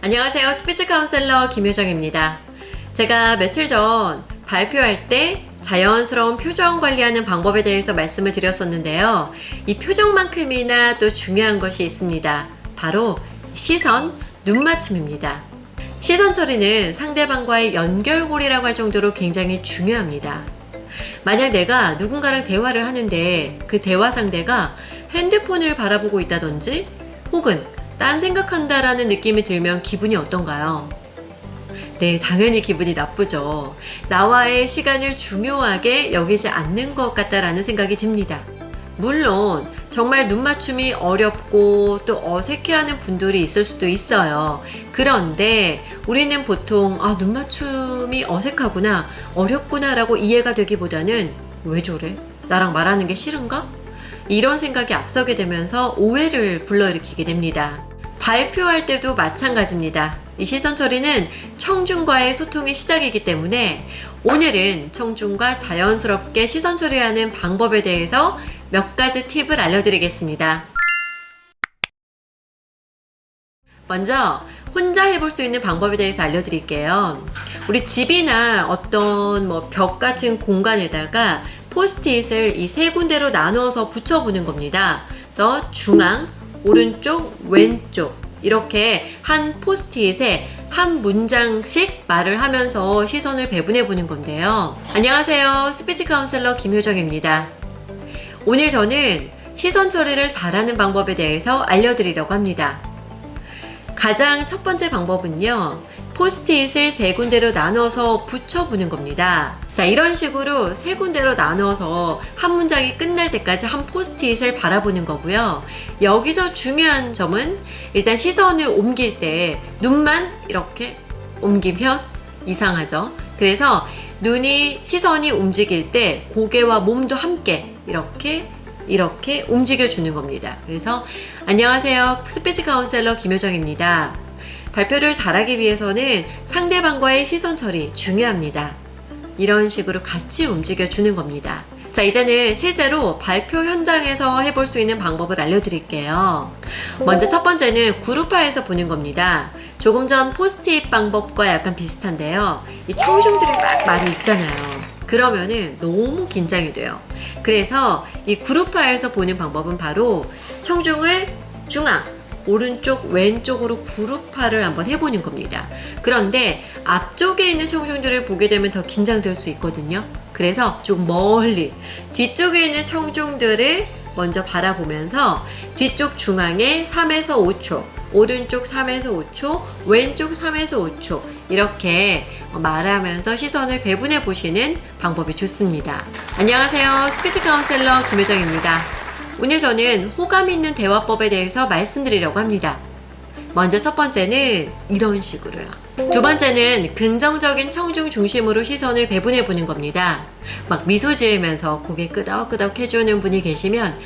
안녕하세요. 스피치 카운셀러 김효정입니다. 제가 며칠 전 발표할 때 자연스러운 표정 관리하는 방법에 대해서 말씀을 드렸었는데요. 이 표정만큼이나 또 중요한 것이 있습니다. 바로 시선, 눈 맞춤입니다. 시선 처리는 상대방과의 연결고리라고 할 정도로 굉장히 중요합니다. 만약 내가 누군가랑 대화를 하는데 그 대화 상대가 핸드폰을 바라보고 있다든지 혹은 딴 생각한다라는 느낌이 들면 기분이 어떤가요? 네, 당연히 기분이 나쁘죠. 나와의 시간을 중요하게 여기지 않는 것 같다라는 생각이 듭니다. 물론 정말 눈 맞춤이 어렵고 또 어색해하는 분들이 있을 수도 있어요. 그런데 우리는 보통 아, 눈 맞춤이 어색하구나, 어렵구나라고 이해가 되기보다는 왜 저래? 나랑 말하는 게 싫은가? 이런 생각이 앞서게 되면서 오해를 불러일으키게 됩니다. 발표할 때도 마찬가지입니다. 이 시선 처리는 청중과의 소통의 시작이기 때문에 오늘은 청중과 자연스럽게 시선 처리하는 방법에 대해서 몇 가지 팁을 알려드리겠습니다. 먼저 혼자 해볼 수 있는 방법에 대해서 알려드릴게요. 우리 집이나 어떤 뭐 벽 같은 공간에다가 포스트잇을 이 세 군데로 나눠서 붙여보는 겁니다. 그래서 중앙, 오른쪽, 왼쪽 이렇게 한 포스트잇에 한 문장씩 말을 하면서 시선을 배분해 보는 건데요. 안녕하세요. 스피치 카운셀러 김효정입니다. 오늘 저는 시선 처리를 잘하는 방법에 대해서 알려드리려고 합니다. 가장 첫 번째 방법은요. 포스트잇을 세 군데로 나눠서 붙여보는 겁니다. 자, 이런 식으로 세 군데로 나눠서 한 문장이 끝날 때까지 한 포스트잇을 바라보는 거고요. 여기서 중요한 점은 일단 시선을 옮길 때 눈만 이렇게 옮기면 이상하죠. 그래서 눈이 시선이 움직일 때 고개와 몸도 함께 이렇게 이렇게 움직여 주는 겁니다. 그래서 안녕하세요. 스피치 카운셀러 김효정입니다. 발표를 잘하기 위해서는 상대방과의 시선 처리 중요합니다. 이런 식으로 같이 움직여 주는 겁니다. 자, 이제는 실제로 발표 현장에서 해볼 수 있는 방법을 알려드릴게요. 먼저 첫 번째는 그룹화해서 보는 겁니다. 조금 전 포스트잇 방법과 약간 비슷한데요. 이 청중들이 막 말이 있잖아요. 그러면은 너무 긴장이 돼요. 그래서 이 그룹화해서 보는 방법은 바로 청중을 중앙, 오른쪽, 왼쪽으로 그룹화를 한번 해보는 겁니다. 그런데 앞쪽에 있는 청중들을 보게 되면 더 긴장될 수 있거든요. 그래서 좀 멀리 뒤쪽에 있는 청중들을 먼저 바라보면서 뒤쪽 중앙에 3에서 5초, 오른쪽 3에서 5초, 왼쪽 3에서 5초 이렇게 말하면서 시선을 배분해 보시는 방법이 좋습니다. 안녕하세요. 스피치 카운셀러 김효정입니다. 오늘 저는 호감 있는 대화법에 대해서 말씀드리려고 합니다. 먼저 첫 번째는 이런 식으로요. 두 번째는 긍정적인 청중 중심으로 시선을 배분해 보는 겁니다. 막 미소 지으면서 고개 끄덕끄덕 해주는 분이 계시면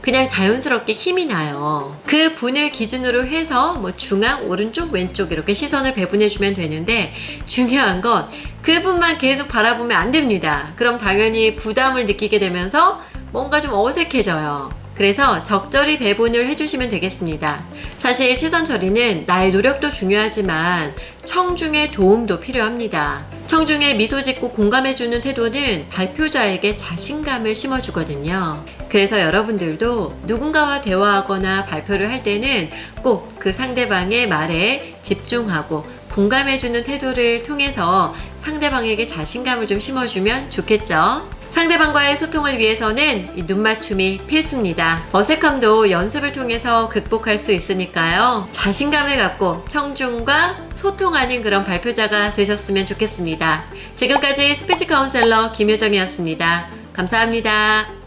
그냥 자연스럽게 힘이 나요. 그 분을 기준으로 해서 뭐 중앙, 오른쪽, 왼쪽 이렇게 시선을 배분해 주면 되는데 중요한 건 그분만 계속 바라보면 안 됩니다. 그럼 당연히 부담을 느끼게 되면서 뭔가 좀 어색해져요. 그래서 적절히 배분을 해주시면 되겠습니다. 사실 시선 처리는 나의 노력도 중요하지만 청중의 도움도 필요합니다. 청중의 미소 짓고 공감해주는 태도는 발표자에게 자신감을 심어주거든요. 그래서 여러분들도 누군가와 대화하거나 발표를 할 때는 꼭 그 상대방의 말에 집중하고 공감해주는 태도를 통해서 상대방에게 자신감을 좀 심어주면 좋겠죠? 상대방과의 소통을 위해서는 이 눈맞춤이 필수입니다. 어색함도 연습을 통해서 극복할 수 있으니까요. 자신감을 갖고 청중과 소통하는 그런 발표자가 되셨으면 좋겠습니다. 지금까지 스피치 카운셀러 김효정이었습니다. 감사합니다.